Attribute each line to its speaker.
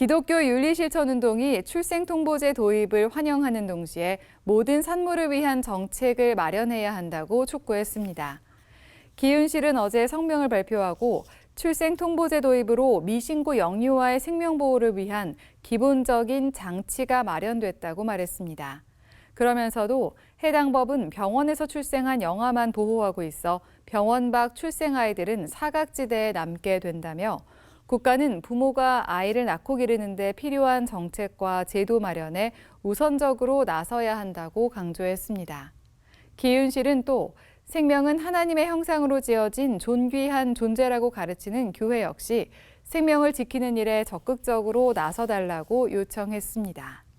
Speaker 1: 기독교 윤리실천운동이 출생통보제 도입을 환영하는 동시에 모든 산모를 위한 정책을 마련해야 한다고 촉구했습니다. 기윤실은 어제 성명을 발표하고 출생통보제 도입으로 미신고 영유아의 생명보호를 위한 기본적인 장치가 마련됐다고 말했습니다. 그러면서도 해당 법은 병원에서 출생한 영아만 보호하고 있어 병원 밖 출생 아이들은 사각지대에 남게 된다며 국가는 부모가 아이를 낳고 기르는데 필요한 정책과 제도 마련에 우선적으로 나서야 한다고 강조했습니다. 기윤실은 또 생명은 하나님의 형상으로 지어진 존귀한 존재라고 가르치는 교회 역시 생명을 지키는 일에 적극적으로 나서달라고 요청했습니다.